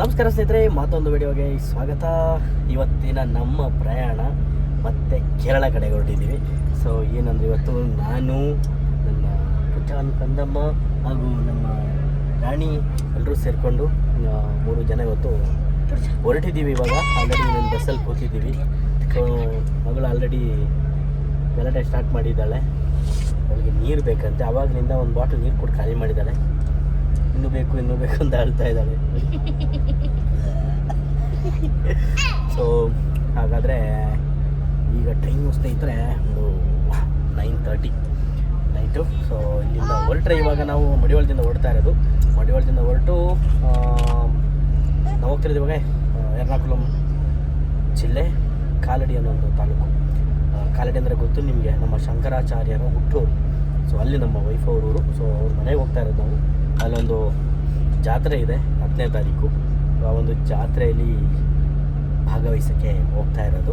ನಮಸ್ಕಾರ ಸ್ನೇಹಿತರೆ, ಮತ್ತೊಂದು ವಿಡಿಯೋಗೆ ಸ್ವಾಗತ. ಇವತ್ತಿನ ನಮ್ಮ ಪ್ರಯಾಣ ಮತ್ತೆ ಕೇರಳ ಕಡೆ ಹೊರಟಿದ್ದೀವಿ ಸೊ ಏನಂದ್ರೆ ಇವತ್ತು ನಾನು, ನನ್ನ ಪುಚಾನ್ ಕಂದಮ್ಮ ಹಾಗೂ ನಮ್ಮ ರಾಣಿ ಎಲ್ಲರೂ ಸೇರಿಕೊಂಡು ಮೂರು ಜನ ಇವತ್ತು ಹೊರಟಿದ್ದೀವಿ ಇವಾಗ. ಆಲ್ರೆಡಿ ನಾನು ಬಸ್ಸಲ್ಲಿ ಕೂತಿದ್ದೀವಿ. ಸೊ ಮಗಳು ಆಲ್ರೆಡಿ ಗಲಾಟೆ ಸ್ಟಾರ್ಟ್ ಮಾಡಿದ್ದಾಳೆ. ಅವಳಿಗೆ ನೀರು ಬೇಕಂತೆ. ಆವಾಗಲಿಂದ ಒಂದು ಬಾಟಲ್ ನೀರು ಕೊಟ್ಟು ಖಾಲಿ ಮಾಡಿದ್ದಾಳೆ. ಇನ್ನೂ ಬೇಕು ಇನ್ನೂ ಬೇಕು ಅಂತ ಹೇಳ್ತಾ ಇದ್ದಾಳೆ. ಸೊ ಹಾಗಾದರೆ ಈಗ ಟೈಮು ಸ್ನೇಹಿತರೆ ಒಂದು ನೈನ್ ತರ್ಟಿ ನೈಟು ಸೊ ಇಲ್ಲಿಂದ ಹೊರಟ್ರೆ ಇವಾಗ ನಾವು ಮಡಿವಾಳದಿಂದ ಹೊರಡ್ತಾ ಇರೋದು. ಮಡಿವಾಳದಿಂದ ಹೊರಟು ನಾವು ಹೋಗ್ತಿರೋದು ಇವಾಗ ಎರ್ನಾಕುಲಂ ಜಿಲ್ಲೆ, ಕಾಲಡಿ ಅನ್ನೋ ಒಂದು ತಾಲೂಕು. ಕಾಲಡಿ ಅಂದರೆ ಗೊತ್ತು ನಿಮಗೆ, ನಮ್ಮ ಶಂಕರಾಚಾರ್ಯರ ಹುಟ್ಟೂರು. ಸೊ ಅಲ್ಲಿ ನಮ್ಮ ವೈಫ್ ಅವರೂರು. ಸೊ ಅವ್ರ ಮನೆಗೆ ಹೋಗ್ತಾ ಇರೋದು ನಾವು. ಅಲ್ಲೊಂದು ಜಾತ್ರೆ ಇದೆ ಹತ್ತನೇ ತಾರೀಕು. ಒಂದು ಜಾತ್ರೆಯಲ್ಲಿ ಭಾಗವಹಿಸೋಕ್ಕೆ ಹೋಗ್ತಾ ಇರೋದು.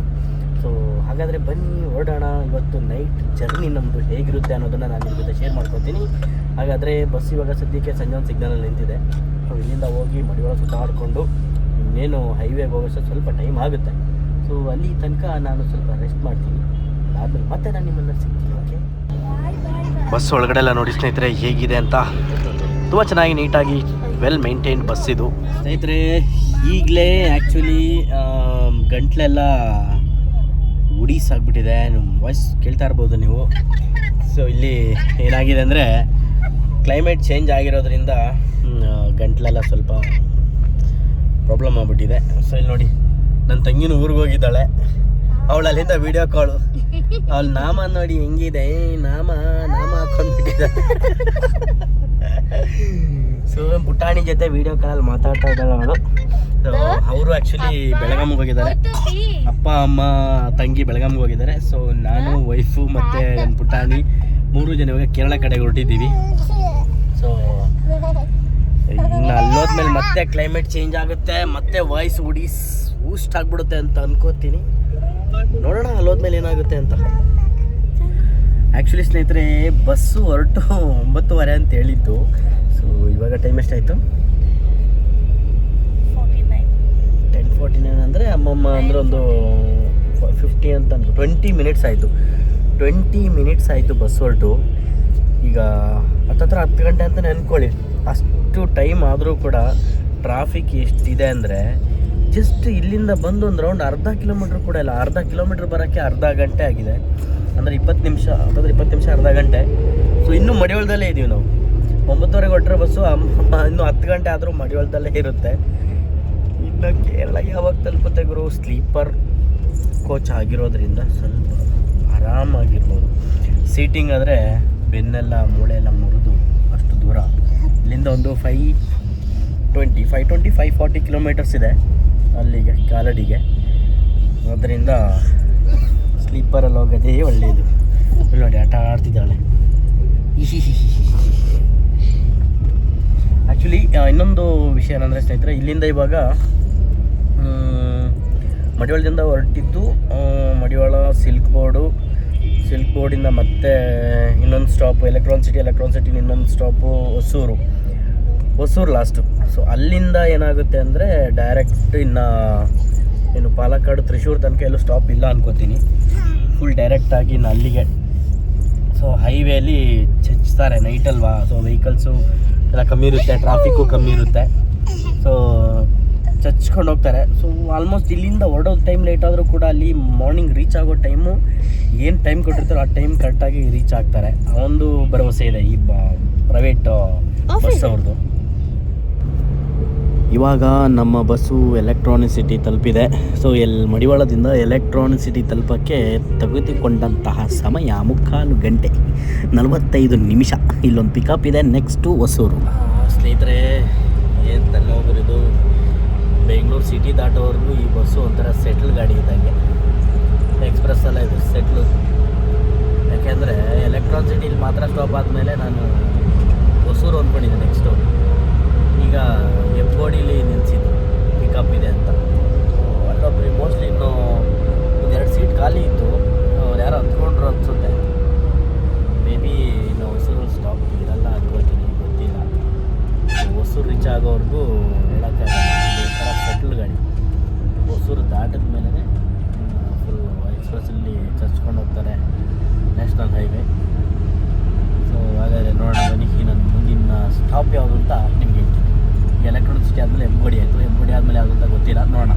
ಸೊ ಹಾಗಾದರೆ ಬನ್ನಿ ಹೊರಡೋಣ. ಇವತ್ತು ನೈಟ್ ಜರ್ನಿ ನಮ್ಮದು ಹೇಗಿರುತ್ತೆ ಅನ್ನೋದನ್ನು ನಾನು ನಿಮ್ಮ ಜೊತೆ ಶೇರ್ ಮಾಡ್ಕೊತೀನಿ. ಹಾಗಾದರೆ ಬಸ್ ಇವಾಗ ಸದ್ಯಕ್ಕೆ ಸಂಜೆ ಒಂದು ಸಿಗ್ನಲಲ್ಲಿ ನಿಂತಿದೆ. ಸೊ ಇಲ್ಲಿಂದ ಹೋಗಿ ಮಡಿವಾಳ ಸುತ್ತಾಡಿಕೊಂಡು ಇನ್ನೇನು ಹೈವೇಗೆ ಹೋಗೋಷ್ಟು ಸ್ವಲ್ಪ ಟೈಮ್ ಆಗುತ್ತೆ. ಸೊ ಅಲ್ಲಿ ತನಕ ನಾನು ಸ್ವಲ್ಪ ರೆಸ್ಟ್ ಮಾಡ್ತೀನಿ. ಅದಾದಮೇಲೆ ಮತ್ತೆ ನಾನು ನಿಮ್ಮನ್ನು ಸಿಗ್ತೀನಿ ಓಕೆ ಬಸ್ ಒಳಗಡೆ ಎಲ್ಲ ನೋಡಿ ಸ್ನೇಹಿತರೆ ಹೇಗಿದೆ ಅಂತ? ತುಂಬ ಚೆನ್ನಾಗಿ ನೀಟಾಗಿ ವೆಲ್ ಮೇಂಟೈನ್ ಬಸ್ ಇದು. ಸ್ನೇಹಿತರೆ, ಈಗಲೇ ಆ್ಯಕ್ಚುಲಿ ಗಂಟ್ಲೆಲ್ಲ ಉಡೀಸ್ ಆಗಿಬಿಟ್ಟಿದೆ. ನಿಮ್ಮ ವಾಯ್ಸ್ ಕೇಳ್ತಾ ಇರ್ಬೋದು ನೀವು. ಸೊ ಇಲ್ಲಿ ಏನಾಗಿದೆ ಅಂದರೆ ಕ್ಲೈಮೇಟ್ ಚೇಂಜ್ ಆಗಿರೋದ್ರಿಂದ ಗಂಟ್ಲೆಲ್ಲ ಸ್ವಲ್ಪ ಪ್ರಾಬ್ಲಮ್ ಆಗ್ಬಿಟ್ಟಿದೆ. ಸೊ ಇಲ್ಲಿ ನೋಡಿ ನನ್ನ ತಂಗಿನೂ ಊರಿಗೆ ಹೋಗಿದ್ದಾಳೆ. ಅವಳು ಅಲ್ಲಿಂದ ವಿಡಿಯೋ ಕಾಳು ಅವಳು, ನಾಮ ನೋಡಿ ಹೆಂಗಿದೆ? ನಾಮ ನಾಮ ಹಾಕೊಂಡ್ಬಿಟ್ಟಿದ್ದಾಳೆ ಸೊ ಪುಟಾಣಿ ಜೊತೆ ವಿಡಿಯೋ ಕಾಲಲ್ಲಿ ಮಾತಾಡ್ತಾ ಇದ್ದಾಳೆ ಅವಳು. ಸೊ ಅವರು ಆ್ಯಕ್ಚುಲಿ ಬೆಳಗಾಮಿಗೆ ಹೋಗಿದ್ದಾರೆ. ಅಪ್ಪ. ಅಮ್ಮ ತಂಗಿ ಬೆಳಗಾಮಿಗೆ ಹೋಗಿದ್ದಾರೆ. ಸೊ ನಾನು ವೈಫು ಮತ್ತು ನನ್ನ ಪುಟಾಣಿ ಮೂರು ಜನ ಇವಾಗ ಕೇರಳ ಕಡೆಗೆ ಹೊರಟಿದ್ದೀವಿ. ಸೊ ಇನ್ನು ಅಲ್ಲೋದ್ಮೇಲೆ ಮತ್ತೆ ಕ್ಲೈಮೇಟ್ ಚೇಂಜ್ ಆಗುತ್ತೆ. ಮತ್ತೆ ವಾಯ್ಸ್ ಉಡಿ ಊಸ್ಟ್ ಆಗ್ಬಿಡುತ್ತೆ ಅಂತ ಅನ್ಕೋತೀನಿ. ನೋಡೋಣ ಅಲ್ಲೋದ್ಮೇಲೆ ಏನಾಗುತ್ತೆ ಅಂತ. ಆ್ಯಕ್ಚುಲಿ ಸ್ನೇಹಿತರೆ ಬಸ್ಸು ಹೊರಟು ಒಂಬತ್ತುವರೆ ಅಂತ ಹೇಳಿದ್ದು. ಸೊ ಇವಾಗ ಟೈಮ್ ಎಷ್ಟಾಯಿತು? ಟೆನ್ ಫೋರ್ಟಿ ನೈನ್ ಅಂದರೆ ಅಮ್ಮಮ್ಮ ಅಂದರೆ ಒಂದು ಫಿಫ್ಟಿ ಅಂತ ಅಂದರು. ಟ್ವೆಂಟಿ ಮಿನಿಟ್ಸ್ ಆಯಿತು. ಟ್ವೆಂಟಿ ಮಿನಿಟ್ಸ್ ಆಯಿತು ಬಸ್ ಹೊರಟು. ಈಗ ಹತ್ತತ್ರ ಹತ್ತು ಗಂಟೆ ಅಂತಲೇ ಅಂದ್ಕೊಳ್ಳಿ ಅಷ್ಟು ಟೈಮ್ ಆದರೂ ಕೂಡ ಟ್ರಾಫಿಕ್ ಎಷ್ಟಿದೆ ಅಂದರೆ ಜಸ್ಟ್ ಇಲ್ಲಿಂದ ಬಂದು ಒಂದು ರೌಂಡ್ ಅರ್ಧ ಕಿಲೋಮೀಟ್ರ್ ಕೂಡ ಇಲ್ಲ. ಅರ್ಧ ಕಿಲೋಮೀಟ್ರ್ ಬರೋಕ್ಕೆ ಅರ್ಧ ಗಂಟೆ ಆಗಿದೆ. ಅಂದರೆ ಇಪ್ಪತ್ತು ನಿಮಿಷ ಹತ್ತತ್ರ ಇಪ್ಪತ್ತು ನಿಮಿಷ ಅರ್ಧ ಗಂಟೆ. ಸೊ ಇನ್ನೂ ಮಡಿವಳದಲ್ಲೇ ಇದ್ದೀವಿ ನಾವು. ಹೊಟ್ಟರೆ ಬಸ್ಸು ಇನ್ನೂ ಹತ್ತು ಗಂಟೆ ಆದರೂ ಮಡಿವಾಳದಲ್ಲೇ ಇರುತ್ತೆ. ಇನ್ನು ಕೇರಳ ಯಾವಾಗ ತಲುಪುತ್ತೆ ಗುರು? ಸ್ಲೀಪರ್ ಕೋಚ್ ಆಗಿರೋದ್ರಿಂದ ಸ್ವಲ್ಪ ಆರಾಮಾಗಿರ್ಬೋದು. ಸೀಟಿಂಗ್ ಆದರೆ ಬೆನ್ನೆಲ್ಲ ಮೂಳೆ ಎಲ್ಲ ಮುರಿದು ಅಷ್ಟು ದೂರ. ಇಲ್ಲಿಂದ ಒಂದು five twenty five twenty five forty kilometres ಇದೆ ಅಲ್ಲಿಗೆ, ಕಾಲಡಿಗೆ. ಅದರಿಂದ ಸ್ಲೀಪರಲ್ಲಿ ಹೋಗೋದೇ ಒಳ್ಳೆಯದು ನೋಡಿ, ಆಟ ಆಡ್ತಿದ್ದಾಳೆ. ಆ್ಯಕ್ಚುಲಿ ಇನ್ನೊಂದು ವಿಷಯ ಏನಂದರೆ ಸ್ನೇಹಿತರೆ, ಇಲ್ಲಿಂದ ಇವಾಗ ಮಡಿವಾಳದಿಂದ ಹೊರಟಿದ್ದು ಮಡಿವಾಳ ಸಿಲ್ಕ್ ಬೋರ್ಡು. ಸಿಲ್ಕ್ ಬೋರ್ಡಿಂದ ಮತ್ತೆ ಇನ್ನೊಂದು stop, Electron City Electron City, ಇನ್ನೊಂದು stop Hosur. Hosur last so ಅಲ್ಲಿಂದ ಏನಾಗುತ್ತೆ ಅಂದರೆ ಡೈರೆಕ್ಟ್ ಇನ್ನು ಏನು ಪಾಲಕ್ಕಾಡು ತ್ರಿಶೂರ್ ತನಕ ಎಲ್ಲೂ ಸ್ಟಾಪ್ ಇಲ್ಲ ಅನ್ಕೋತೀನಿ. ಫುಲ್ ಡೈರೆಕ್ಟಾಗಿ ಇನ್ನು ಅಲ್ಲಿಗೆ. ಸೊ ಹೈವೇಲಿ ಚಚ್ತಾರೆ ನೈಟ್ ಅಲ್ವಾ? ಸೊ ವೆಹಿಕಲ್ಸು ಎಲ್ಲ ಕಮ್ಮಿ ಇರುತ್ತೆ ಟ್ರಾಫಿಕ್ಕು ಕಮ್ಮಿ ಇರುತ್ತೆ. ಸೊ ಚಚ್ಕೊಂಡು ಹೋಗ್ತಾರೆ. ಸೊ ಆಲ್ಮೋಸ್ಟ್ ಇಲ್ಲಿಂದ ಹೊರಡೋ ಟೈಮ್ ಲೇಟ್ ಆದರೂ ಕೂಡ ಅಲ್ಲಿ ಮಾರ್ನಿಂಗ್ ರೀಚ್ ಆಗೋ ಟೈಮು ಏನು ಟೈಮ್ ಕೊಟ್ಟಿರ್ತಾರೋ ಆ ಟೈಮ್ ಕರೆಕ್ಟಾಗಿ ರೀಚ್ ಆಗ್ತಾರೆ. ಆ ಒಂದು ಭರವಸೆ ಇದೆ ಈ ಪ್ರೈವೇಟ್ ಬಸ್ ಅವ್ರದ್ದು ಇವಾಗ ನಮ್ಮ ಬಸ್ಸು ಎಲೆಕ್ಟ್ರಾನಿಸಿಟಿ ತಲುಪಿದೆ. ಸೊ ಎಲ್ ಮಡಿವಾಳದಿಂದ ಎಲೆಕ್ಟ್ರಾನಿಸಿಟಿ ತಲುಪಕ್ಕೆ ತೆಗೆದುಕೊಂಡಂತಹ ಸಮಯ ಮುಕ್ಕಾಲು ಗಂಟೆ ನಲವತ್ತೈದು ನಿಮಿಷ. ಇಲ್ಲೊಂದು ಪಿಕಪ್ ಇದೆ ನೆಕ್ಸ್ಟು ಹೊಸೂರು. ಸ್ನೇಹಿತರೆ, ಏನು ತಲೆನೋಗಿರೋದು ಬೆಂಗಳೂರು ಸಿಟಿ ದಾಟೋವರೆಗೂ ಈ ಬಸ್ಸು ಒಂಥರ ಸೆಟ್ಲ್ ಗಾಡಿ ಇದ್ದಂಗೆ. ಎಕ್ಸ್ಪ್ರೆಸ್ ಎಲ್ಲ ಇದು ಸೆಟ್ಲು ಯಾಕೆಂದರೆ ಎಲೆಕ್ಟ್ರಾನ್ ಸಿಟಿಲಿ ಮಾತ್ರ ಸ್ಟಾಪ್ ಆದಮೇಲೆ ನಾನು ಹೊಸೂರು ಅಂದ್ಕೊಂಡಿದ್ದೆ ನೆಕ್ಸ್ಟು ಈಗ ಎಬ್ಗೋಡಿಲಿ ನಿಲ್ಲಿಸಿದ್ದು ಪಿಕಪ್ ಇದೆ ಅಂತ. ಅಲ್ಲೊಬ್ರು ಮೋಸ್ಟ್ಲಿ ಇನ್ನು ಒಂದೆರಡು ಸೀಟ್ ಖಾಲಿ ಇತ್ತು. ಅವ್ರು ಯಾರೋ ಹತ್ಕೊಂಡ್ರು ಅನಿಸುತ್ತೆ. ಮೇ ಬಿ ಇನ್ನು ಹೊಸೂರು ಸ್ಟಾಪ್ ಇರಲ್ಲ ಅನ್ಕೋತೀನಿ ಗೊತ್ತಿಲ್ಲ. ಹೊಸೂರು ರೀಚ್ ಆಗೋವರೆಗೂ ಹೇಳೋಕ್ಕಾಗಲ್ಲ ದಾಟಿದ ಮೇಲೆ ಫುಲ್ ಎಕ್ಸ್ಪ್ರೆಸ್ಸಲ್ಲಿ ಚರ್ಚ್ಕೊಂಡು ಹೋಗ್ತಾರೆ ನ್ಯಾಷನಲ್ ಹೈವೇ ಸೊ ಹಾಗಾದರೆ ನೋಡೋಣ ಬನ್ನಿ. ನನ್ನ ಮುಂದಿನ ಸ್ಟಾಪ್ ಯಾವುದು ಅಂತ ನಿಮ್ಗೆ ಹೇಳ್ತೀನಿ ಎಲೆಕ್ಟ್ರಾನಿಕ್ ಸಿಟಿ ಆದಮೇಲೆ ಎಮ್ಗೋಡಿ ಆಯಿತು. ಎಮ್ಗೋಡಿ ಆದಮೇಲೆ ಯಾವುದಂತ ಅಂತ ಗೊತ್ತಿಲ್ಲ ನೋಡೋಣ.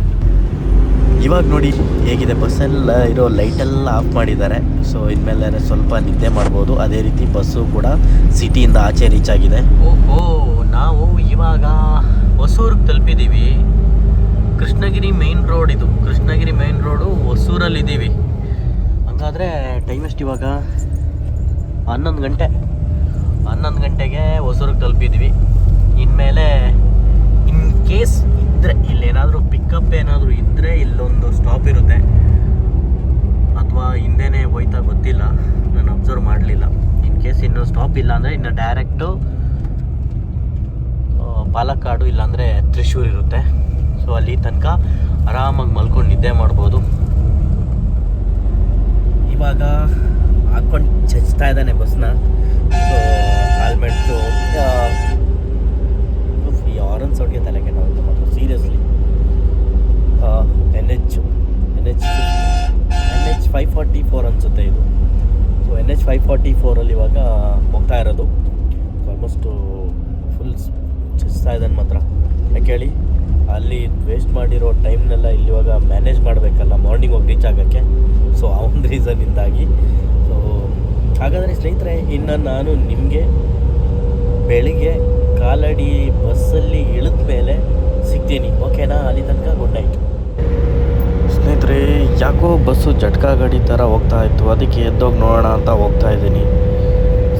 ಇವಾಗ ನೋಡಿ ಹೇಗಿದೆ. ಬಸ್ಸೆಲ್ಲ ಇರೋ ಲೈಟೆಲ್ಲ ಆಫ್ ಮಾಡಿದ್ದಾರೆ. ಸೊ ಇನ್ಮೇಲೆ ಸ್ವಲ್ಪ ನಿದ್ದೆ ಮಾಡ್ಬೋದು. ಅದೇ ರೀತಿ ಬಸ್ಸು ಕೂಡ ಸಿಟಿಯಿಂದ ಆಚೆ ರೀಚ್ ಆಗಿದೆ. ಓಹೋ ನಾವು ಇವಾಗ ಹೊಸೂರಿಗೆ ತಲುಪಿದ್ದೀವಿ ಕೃಷ್ಣಗಿರಿ ಮೇನ್ ರೋಡ್ ಇದು. ಕೃಷ್ಣಗಿರಿ ಮೇನ್ ರೋಡು ಹೊಸೂರಲ್ಲಿ ಇದ್ದೀವಿ ಹಂಗಾದರೆ ಟೈಮ್ ಎಷ್ಟು ಇವಾಗ? ಹನ್ನೊಂದು ಗಂಟೆ. ಹನ್ನೊಂದು ಗಂಟೆಗೆ ಹೊಸೂರಿಗೆ ತಲುಪಿದ್ವಿ. ಇನ್ಮೇಲೆ ಇನ್ ಕೇಸ್ ಇದ್ದರೆ ಇಲ್ಲೇನಾದರೂ ಪಿಕಪ್ ಏನಾದರೂ ಇದ್ದರೆ ಇಲ್ಲೊಂದು ಸ್ಟಾಪ್ ಇರುತ್ತೆ. ಅಥವಾ ಹಿಂದೆನೇ ಹೋಯ್ತಾ ಗೊತ್ತಿಲ್ಲ. ನಾನು ಅಬ್ಸರ್ವ್ ಮಾಡಲಿಲ್ಲ. ಇನ್ ಕೇಸ್ ಇನ್ನು ಸ್ಟಾಪ್ ಇಲ್ಲ ಅಂದರೆ ಇನ್ನು ಡೈರೆಕ್ಟು ಪಾಲಕ್ಕಾಡು ಇಲ್ಲಾಂದರೆ ತ್ರಿಶೂರ್ ಇರುತ್ತೆ. ಸೊ ಅಲ್ಲಿ ತನಕ ಆರಾಮಾಗಿ ಮಲ್ಕೊಂಡು ನಿದ್ದೆ ಮಾಡ್ಬೋದು. ಇವಾಗ ಹಾಕ್ಕೊಂಡು ಚಚ್ತಾ ಇದ್ದಾನೆ ಬಸ್ನ. ಹೆಲ್ಮೆಟ್ಟು ಈ ಆರನ್ ಸೌಟ್ಗೆ ತಲೆ ಕೆಟ್ಟೋಗುತ್ತೆ ಮಾತ್ರ seriously N H N H N H five forty four ಅನಿಸುತ್ತೆ ಇದು. So N H five forty ಫೋರಲ್ಲಿ ಇವಾಗ ಹೋಗ್ತಾ ಇರೋದು. ಆಲ್ಮೋಸ್ಟು ಫುಲ್ ಚಿಸ್ತಾ ಇದ್ದಾನೆ ಮಾತ್ರ ಯಾಕೆ ಹೇಳಿ? ಅಲ್ಲಿ ವೇಸ್ಟ್ ಮಾಡಿರೋ ಟೈಮ್ನೆಲ್ಲ ಇಲ್ಲಿ ಇವಾಗ ಮ್ಯಾನೇಜ್ ಮಾಡಬೇಕಲ್ಲ ಮಾರ್ನಿಂಗ್ ಹೋಗಿ ರೀಚ್ ಆಗೋಕ್ಕೆ. ಸೊ ಆ ಒಂದು ರೀಸನ್ನಿಂದಾಗಿ ಸೊ ಹಾಗಾದರೆ ಸ್ನೇಹಿತರೆ, ಇನ್ನು ನಾನು ನಿಮಗೆ ಬೆಳಿಗ್ಗೆ ಕಾಲಡಿ ಬಸ್ಸಲ್ಲಿ ಇಳಿದ ಮೇಲೆ ಸಿಗ್ತೀನಿ ಓಕೆನಾ ಅಲ್ಲಿ ತನಕ ಗುಡ್ ನೈಟ್ ಯಾಕೋ ಬಸ್ಸು ಜಟ್ಕಾ ಗಾಡಿ ಥರ ಹೋಗ್ತಾ ಇತ್ತು. ಅದಕ್ಕೆ ಎದ್ದೋಗಿ ನೋಡೋಣ ಅಂತ ಹೋಗ್ತಾ ಇದ್ದೀನಿ.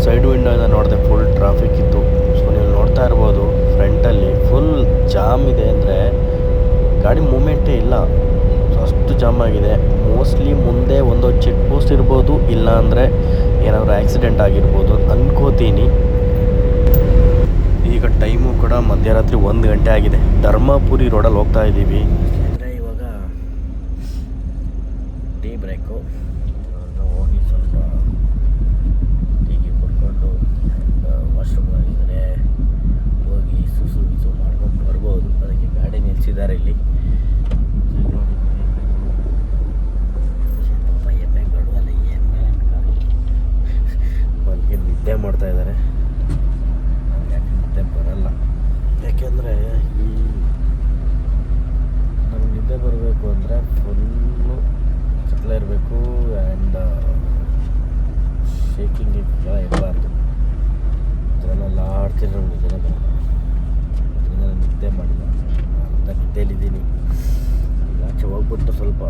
ಸೈಡ್ ವಿಂಡೋಯಿಂದ ನೋಡಿದೆ ಫುಲ್ ಟ್ರಾಫಿಕ್ ಇತ್ತು. ಸೊ ನೀವು ನೋಡ್ತಾ ಇರ್ಬೋದು ಫ್ರಂಟಲ್ಲಿ ಫುಲ್ ಜಾಮ್ ಇದೆ ಅಂದರೆ ಗಾಡಿ ಮೂಮೆಂಟೇ ಇಲ್ಲ. ಸೊ ಅಷ್ಟು ಜಾಮ್ ಆಗಿದೆ. ಮೋಸ್ಟ್ಲಿ ಮುಂದೆ ಒಂದು ಚೆಕ್ ಪೋಸ್ಟ್ ಇರ್ಬೋದು, ಇಲ್ಲ ಅಂದರೆ ಏನಾದರೂ ಆಕ್ಸಿಡೆಂಟ್ ಆಗಿರ್ಬೋದು ಅಂದ್ಕೋತೀನಿ ಈಗ ಟೈಮು ಕೂಡ ಮಧ್ಯರಾತ್ರಿ ಒಂದು ಗಂಟೆ ಆಗಿದೆ. ಧರ್ಮಪುರಿ ರೋಡಲ್ಲಿ ಹೋಗ್ತಾ ಇದ್ದೀವಿ ಇವಾಗ ಟೀ ಬ್ರೇಕು ಹೋಗಿ ಸ್ವಲ್ಪ ಟೀಗೆ ಕುಡ್ಕೊಂಡು ವಾಶ್ರೂಮ್ ಆಗಿದ್ರೆ ಹೋಗಿ ಸುಸು ಗಿಸು ಮಾಡ್ಕೊಂಡು ಬರ್ಬೋದು ಅದಕ್ಕೆ ಗಾಡಿ ನಿಲ್ಲಿಸಿದ್ದಾರೆ ಇಲ್ಲಿ ಈಗ ನೋಡಿ, ಪಾಪ ಎಮ್ಮೆಗಳು ಅಲ್ಲ ಎಮ್ಮೆ ಅನ್ಕೊಂಡು ಮಲ್ಗೆ ನಿದ್ದೆ ಮಾಡ್ತಾ ಇದ್ದಾರೆ ನಮ್ಗೆ ಯಾಕೆ ನಿದ್ದೆ ಬರಲ್ಲ ಯಾಕೆಂದರೆ ಈ ನಮ್ಗೆ ನಿದ್ದೆ ಬರಬೇಕು ಅಂದರೆ ಫುಲ್ಲು ಕತ್ಲೆ ಇರಬೇಕು ಆ್ಯಂಡ್ ಶೇಕಿಂಗ್ ಇಲ್ಲ ಇರಬಾರ್ದು ಅದರಲ್ಲೆಲ್ಲ ಆಡ್ತಿದ್ರೆ ನಮ್ಗೆ ನಿದ್ದೆ ಬರಲ್ಲ ಅದರಿಂದ ನಾನು ನಿದ್ದೆ ಮಾಡಿಲ್ಲ ಅಂತ ನಿದ್ದೆಲಿದ್ದೀನಿ ಈಗ ಹೋಗ್ಬಿಟ್ಟು ಸ್ವಲ್ಪ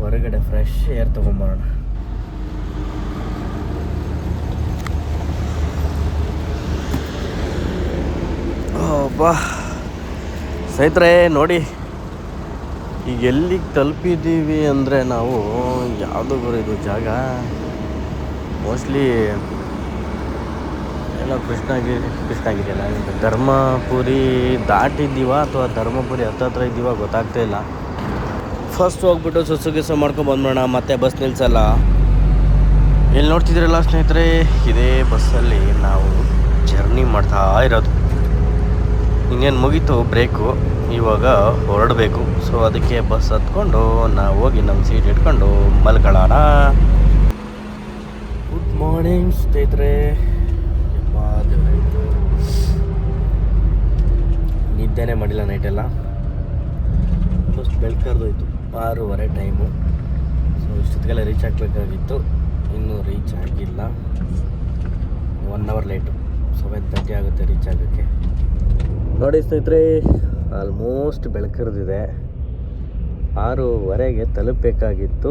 ಹೊರಗಡೆ ಫ್ರೆಶ್ ಏರ್ ತೊಗೊಂಬರೋಣ. ಬಾ ಸ್ನೇಹಿತರೆ, ನೋಡಿ, ಈಗ ಎಲ್ಲಿಗೆ ತಲುಪಿದ್ದೀವಿ ಅಂದರೆ ನಾವು ಯಾವುದು ಬರೋದು ಜಾಗ. ಮೋಸ್ಟ್ಲಿ ಎಲ್ಲ ಕೃಷ್ಣಗಿರಿ ಕೃಷ್ಣಗಿರಿ ಅಲ್ಲ, ಧರ್ಮಪುರಿ ದಾಟಿದ್ದೀವ ಅಥವಾ ಧರ್ಮಪುರಿ ಹತ್ತತ್ರ ಇದ್ದೀವ ಗೊತ್ತಾಗ್ತಾ ಇಲ್ಲ. ಫಸ್ಟ್ ಹೋಗ್ಬಿಟ್ಟು ಸುಸು ಗಿಸು ಮಾಡ್ಕೊಂಡು ಬಂದ್ಬಿಡೋಣ. ಮತ್ತೆ ಬಸ್ ನಿಲ್ಸಲ್ಲ. ಎಲ್ಲಿ ನೋಡ್ತಿದ್ರಲ್ಲ ಸ್ನೇಹಿತರೆ? ಇದೇ ಬಸ್ಸಲ್ಲಿ ನಾವು ಜರ್ನಿ ಮಾಡ್ತಾ ಇರೋದು. ಇನ್ನೇನು ಮುಗೀತು? ಬ್ರೇಕು ಇವಾಗ ಹೊರಡಬೇಕು. ಸೊ ಅದಕ್ಕೆ ಬಸ್ ಹತ್ಕೊಂಡು ನಾವು ಹೋಗಿ ನಮ್ಮ ಸೀಟ್ ಇಟ್ಕೊಂಡು ಮಲ್ಕೊಳ್ಳೋಣ. ಗುಡ್ ಮಾರ್ನಿಂಗ್ ಸ್ನೇಹಿತರೆ. ನಿದ್ದೆನೇ ಮಾಡಿಲ್ಲ ನೈಟೆಲ್ಲ ಆಲ್ಮೋಸ್ಟ್ ಬೆಳ್ಕರ್ದೋಯ್ತು ಆರೂವರೆ ಟೈಮು ಸೊ ಇಷ್ಟೊತ್ತಿಗೆಲ್ಲ ರೀಚ್ ಆಗಬೇಕಾಗಿತ್ತು ಇನ್ನೂ ರೀಚ್ ಆಗಿಲ್ಲ. One hour late seven thirty ಆಗುತ್ತೆ ರೀಚ್ ಆಗೋಕ್ಕೆ ನೋಡಿ ಸ್ನೇಹಿತರೆ ಆಲ್ಮೋಸ್ಟ್ ಬೆಳಕಿರ್ದಿದೆ. ಆರೂವರೆಗೆ ತಲುಪಬೇಕಾಗಿತ್ತು.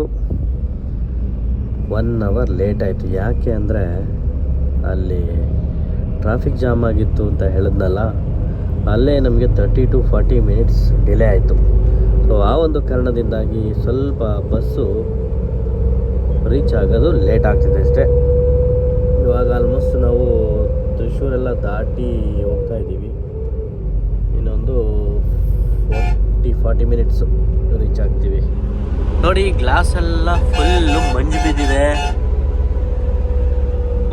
ಒನ್ ಅವರ್ ಲೇಟ್ ಆಯಿತು. ಯಾಕೆ ಅಂದರೆ, ಅಲ್ಲಿ ಟ್ರಾಫಿಕ್ ಜಾಮ್ ಆಗಿತ್ತು ಅಂತ ಹೇಳಿದ್ನಲ್ಲ, ಅಲ್ಲೇ ನಮಗೆ thirty to forty minutes delay ಆಯಿತು. ಸೊ ಆ ಒಂದು ಕಾರಣದಿಂದಾಗಿ ಸ್ವಲ್ಪ ಬಸ್ಸು ರೀಚ್ ಆಗೋದು ಲೇಟ್ ಆಗ್ತಿದೆ ಅಷ್ಟೇ. ಇವಾಗ ಆಲ್ಮೋಸ್ಟ್ ನಾವು ತ್ರಿಶೂರೆಲ್ಲ ದಾಟಿ ಹೋಗ್ತಾ ಇದ್ದೀವಿ. ಇನ್ನೊಂದು ಫೋರ್ಟಿ ಫಾರ್ಟಿ ಮಿನಿಟ್ಸು ರೀಚ್ ಆಗ್ತೀವಿ. ನೋಡಿ ಗ್ಲಾಸ್ ಎಲ್ಲ ಫುಲ್ಲು ಮಂಜು ಬಿದ್ದಿದೆ.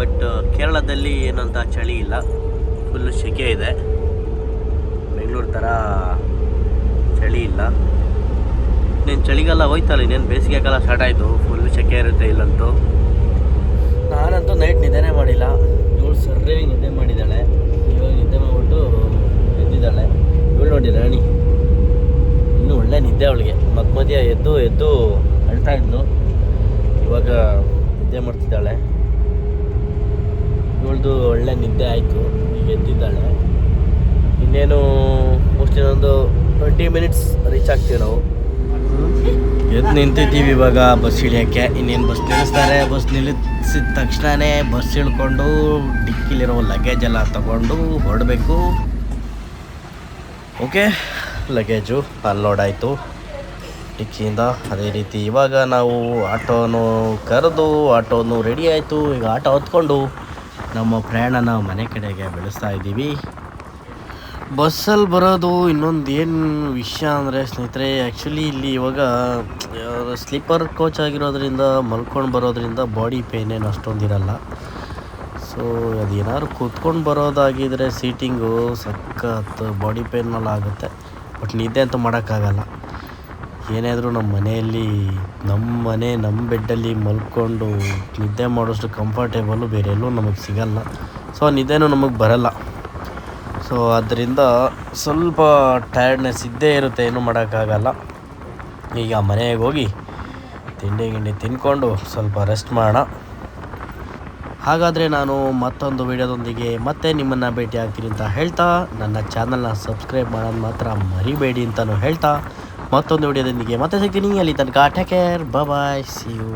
ಬಟ್ ಕೇರಳದಲ್ಲಿ ಏನಂತ ಚಳಿ ಇಲ್ಲ. ಫುಲ್ಲು ಸೆಕೆ ಇದೆ. ಬೆಂಗಳೂರು ಥರ ಚಳಿ ಇಲ್ಲ. ನೀನು ಚಳಿಗಾಲ ಹೋಯ್ತಲ್ಲ, ಇನ್ನೇನು ಬೇಸಿಗೆ ಕಾಲ ಸ್ಟಾರ್ಟ್ ಆಯಿತು? ಫುಲ್ ಸೆಕೆ ಇರುತ್ತೆ ಇಲ್ಲಂತೂ. ನಾನಂತೂ ನೈಟ್ ನಿದ್ದೆನೇ ಮಾಡಿಲ್ಲ. ಇವಳು ಸರ್ರೇ ನಿದ್ದೆ ಮಾಡಿದ್ದಾಳೆ ಇವಾಗ ನಿದ್ದೆ ಮಾಡಿಬಿಟ್ಟು ಎದ್ದಿದ್ದಾಳೆ. ಇವಳು ನೋಡಿ ರಾಣಿ. ಇನ್ನೂ ಒಳ್ಳೆ ನಿದ್ದೆ ಅವಳಿಗೆ. ಮಧ್ಯ ಮಧ್ಯ ಎದ್ದು ಎದ್ದು ಅಳ್ತಾ ಇದ್ಲು. ಇವಾಗ ನಿದ್ದೆ ಮಾಡ್ತಿದ್ದಾಳೆ. ಇವಳ್ದು ಒಳ್ಳೆ ನಿದ್ದೆ ಆಯಿತು. ಈಗ ಎದ್ದಿದ್ದಾಳೆ. ಇನ್ನೇನು ಮೋಸ್ಟ್ಲಿ ಇನ್ನೊಂದು ಟ್ವೆಂಟಿ ಮಿನಿಟ್ಸ್ ರೀಚ್ ಆಗ್ತೀವಿ ನಾವು. ಎದ್ದು ನಿಂತಿದ್ದೀವಿ ಇವಾಗ. ಬಸ್ ಇಳಿಯೋಕ್ಕೆ ಇನ್ನೇನು ಬಸ್ ನಿಲ್ಲಿಸ್ತಾರೆ ಬಸ್ ನಿಲ್ಲಿಸಿದ ತಕ್ಷಣವೇ ಬಸ್ ಇಳ್ಕೊಂಡು ಡಿಕ್ಕಿಲಿರೋ ಲಗೇಜ್ ಎಲ್ಲ ತಗೊಂಡು ಹೊರಡಬೇಕು. ಓಕೆ ಲಗೇಜು ಅನ್ಲೋಡ್ ಆಯಿತು. ಡಿಕ್ಕಿಯಿಂದ ಅದೇ ರೀತಿ ಇವಾಗ ನಾವು ಆಟೋನು ಕರೆದು ಆಟೋನು ರೆಡಿ ಆಯಿತು. ಈಗ ಆಟೋ ಹೊತ್ಕೊಂಡು ನಮ್ಮ ಪ್ರಯಾಣನ ಮನೆ ಕಡೆಗೆ ಬೆಳೆಸ್ತಾ ಇದ್ದೀವಿ. ಬಸ್ಸಲ್ಲಿ ಬರೋದು ಇನ್ನೊಂದು ಏನು ವಿಷಯ ಅಂದರೆ ಸ್ನೇಹಿತರೆ ಆ್ಯಕ್ಚುಲಿ ಇಲ್ಲಿ ಇವಾಗ ಸ್ಲೀಪರ್ ಕೋಚ್ ಆಗಿರೋದ್ರಿಂದ, ಮಲ್ಕೊಂಡು ಬರೋದ್ರಿಂದ ಬಾಡಿ ಪೇನ್ ಏನು ಅಷ್ಟೊಂದಿರಲ್ಲ. ಸೊ ಅದೇನಾದ್ರು ಕೂತ್ಕೊಂಡು ಬರೋದಾಗಿದ್ದರೆ ಸೀಟಿಂಗು ಸಖತ್ ಬಾಡಿ ಪೇಯ್ನೆಲ್ಲ ಆಗುತ್ತೆ. ಬಟ್ ನಿದ್ದೆ ಅಂತೂ ಮಾಡೋಕ್ಕಾಗಲ್ಲ. ಏನಾದರೂ ನಮ್ಮ ಮನೆಯಲ್ಲಿ, ನಮ್ಮ ಮನೆ, ನಮ್ಮ ಬೆಡ್ಡಲ್ಲಿ ಮಲ್ಕೊಂಡು ನಿದ್ದೆ ಮಾಡೋಷ್ಟು ಕಂಫರ್ಟೇಬಲು ಬೇರೆ ಎಲ್ಲೂ ನಮಗೆ ಸಿಗಲ್ಲ. ಸೊ ನಿದ್ದೆನೂ ನಮಗೆ ಬರಲ್ಲ. ಸೊ ಅದರಿಂದ ಸ್ವಲ್ಪ ಟಯರ್ಡ್ನೆಸ್ ಇದ್ದೇ ಇರುತ್ತೆ ಏನೂ ಮಾಡೋಕ್ಕಾಗಲ್ಲ. ಈಗ ಮನೆಗೆ ಹೋಗಿ ತಿಂಡಿ ಗಿಂಡಿ ತಿನ್ಕೊಂಡು ಸ್ವಲ್ಪ ರೆಸ್ಟ್ ಮಾಡೋಣ. ಹಾಗಾದರೆ ನಾನು ಮತ್ತೊಂದು ವಿಡಿಯೋದೊಂದಿಗೆ ಮತ್ತೆ ನಿಮ್ಮನ್ನು ಭೇಟಿ ಆಗ್ತೀನಿ ಅಂತ ಹೇಳ್ತಾ, ನನ್ನ ಚಾನಲ್ನ ಸಬ್ಸ್ಕ್ರೈಬ್ ಮಾಡೋದು ಮಾತ್ರ ಮರಿಬೇಡಿ ಅಂತಲೂ ಹೇಳ್ತಾ, ಮತ್ತೊಂದು ವಿಡಿಯೋದೊಂದಿಗೆ ಮತ್ತೆ ಸಿಗ್ತೀನಿ. ಅಲ್ಲಿ ತನಕ take care bye see you